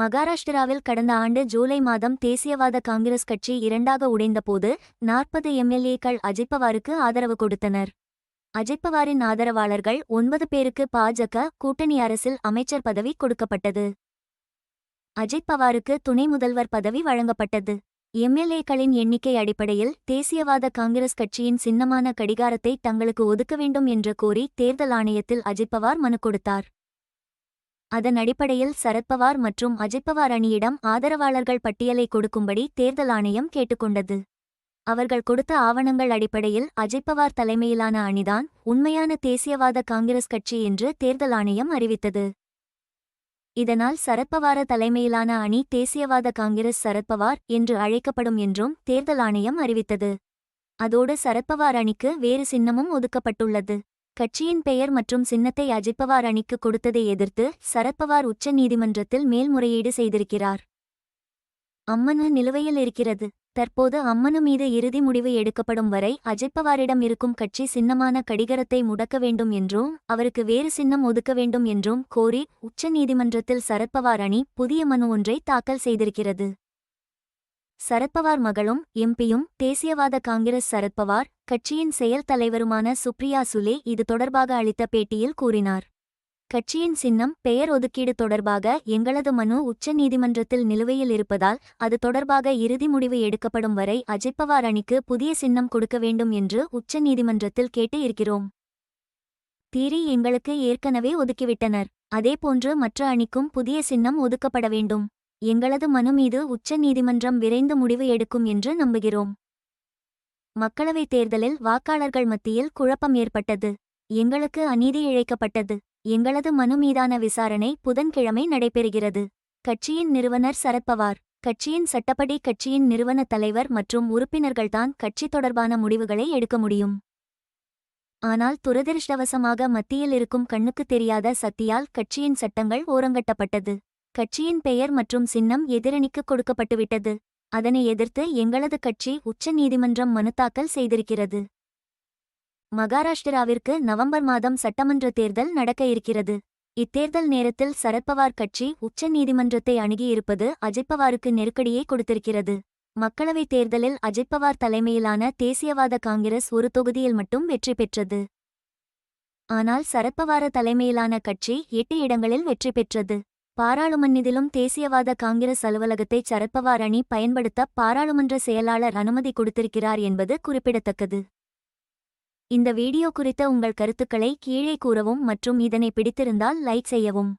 மகாராஷ்டிராவில் கடந்த ஆண்டு ஜூலை மாதம் தேசியவாத காங்கிரஸ் கட்சி இரண்டாக உடைந்தபோது நாற்பது எம்எல்ஏக்கள் அஜித் பவாருக்கு ஆதரவு கொடுத்தனர். அஜித் பவாரின் ஆதரவாளர்கள் ஒன்பது பேருக்கு பாஜக கூட்டணி அரசில் அமைச்சர் பதவி கொடுக்கப்பட்டது. அஜித் பவாருக்கு துணை முதல்வர் பதவி வழங்கப்பட்டது. எம்எல்ஏக்களின் எண்ணிக்கை அடிப்படையில் தேசியவாத காங்கிரஸ் கட்சியின் சின்னமான கடிகாரத்தை தங்களுக்கு ஒதுக்க வேண்டும் என்று கோரி தேர்தல் ஆணையத்தில் அஜித் பவார் மனு கொடுத்தார். அதன் அடிப்படையில் சரத்பவார் மற்றும் அஜித்பவார் அணியிடம் ஆதரவாளர்கள் பட்டியலை கொடுக்கும்படி தேர்தல் ஆணையம் கேட்டுக்கொண்டது. அவர்கள் கொடுத்த ஆவணங்கள் அடிப்படையில் அஜித்பவார் தலைமையிலான அணிதான் உண்மையான தேசியவாத காங்கிரஸ் கட்சி என்று தேர்தல் ஆணையம் அறிவித்தது. இதனால் சரத்பவார தலைமையிலான அணி தேசியவாத காங்கிரஸ் சரத்பவார் என்று அழைக்கப்படும் என்றும் தேர்தல் ஆணையம் அறிவித்தது. அதோடு சரத்பவார் அணிக்கு வேறு சின்னமும் ஒதுக்கப்பட்டுள்ளது. கட்சியின் பெயர் மற்றும் சின்னத்தை அஜித் பவார் அணிக்கு கொடுத்ததை எதிர்த்து சரத்பவார் உச்ச நீதிமன்றத்தில் மேல்முறையீடு செய்திருக்கிறார். அம்மனு நிலுவையில் இருக்கிறது. தற்போது அம்மனு மீது இறுதி முடிவு எடுக்கப்படும் வரை அஜித் பவாரிடம் இருக்கும் கட்சி சின்னமான கடிகரத்தை முடக்க வேண்டும் என்றும் அவருக்கு வேறு சின்னம் ஒதுக்க வேண்டும் என்றும் கோரி உச்ச நீதிமன்றத்தில் சரத்பவார் அணி புதிய மனு ஒன்றை தாக்கல் செய்திருக்கிறது. சரத்பவார் மகளும் எம்பியும் தேசியவாத காங்கிரஸ் சரத்பவார் கட்சியின் செயல் தலைவருமான சுப்ரியா சுலே இது தொடர்பாக அளித்த பேட்டியில் கூறினார். கட்சியின் சின்னம் பெயர் ஒதுக்கீடு தொடர்பாக எங்களது மனு உச்ச நீதிமன்றத்தில் நிலுவையில் இருப்பதால் அது தொடர்பாக இறுதி முடிவு எடுக்கப்படும் வரை அஜித் பவார் அணிக்கு புதிய சின்னம் கொடுக்க வேண்டும் என்று உச்ச நீதிமன்றத்தில் கேட்டு இருக்கிறோம் தீரி எங்களுக்கு ஏற்கனவே ஒதுக்கிவிட்டனர். அதேபோன்று மற்ற அணிக்கும் புதிய சின்னம் ஒதுக்கப்பட வேண்டும். எங்களது மனு மீது உச்ச நீதிமன்றம் விரைந்து முடிவு எடுக்கும் என்று நம்புகிறோம். மக்களவைத் தேர்தலில் வாக்காளர்கள் மத்தியில் குழப்பம் ஏற்பட்டது. எங்களுக்கு அநீதி இழைக்கப்பட்டது. எங்களது மனு மீதான விசாரணை புதன்கிழமை நடைபெறுகிறது. கட்சியின் நிறுவனர் சரத்பவார் கட்சியின் சட்டப்படி கட்சியின் நிறுவன தலைவர் மற்றும் உறுப்பினர்கள்தான் கட்சி தொடர்பான முடிவுகளை எடுக்க முடியும். ஆனால் துரதிருஷ்டவசமாக மத்தியில் இருக்கும் கண்ணுக்குத் தெரியாத சக்தியால் கட்சியின் சட்டங்கள் ஓரங்கட்டப்பட்டது. கட்சியின் பெயர் மற்றும் சின்னம் எதிரணிக்கு கொடுக்கப்பட்டுவிட்டது. அதனை எதிர்த்து எங்களது கட்சி உச்ச நீதிமன்றம் மனு தாக்கல் செய்திருக்கிறது. மகாராஷ்டிராவிற்கு நவம்பர் மாதம் சட்டமன்ற தேர்தல் நடக்க இருக்கிறது. இத்தேர்தல் நேரத்தில் சரத்பவார் கட்சி உச்ச நீதிமன்றத்தை அணுகியிருப்பது அஜித்பவாருக்கு நெருக்கடியை கொடுத்திருக்கிறது. மக்களவைத் தேர்தலில் அஜித்பவார் தலைமையிலான தேசியவாத காங்கிரஸ் ஒரு தொகுதியில் மட்டும் வெற்றி பெற்றது. ஆனால் சரத்பவார தலைமையிலான கட்சி எட்டு இடங்களில் வெற்றி பெற்றது. பாராளுமன்றிலும் தேசியவாத காங்கிரஸ் அலுவலகத்தை சரத்பவார் அணி பயன்படுத்த பாராளுமன்ற செயலாளர் அனுமதி கொடுத்திருக்கிறார் என்பது குறிப்பிடத்தக்கது. இந்த வீடியோ குறித்த உங்கள் கருத்துக்களை கீழே கூறவும் மற்றும் இதனை பிடித்திருந்தால் லைக் செய்யவும்.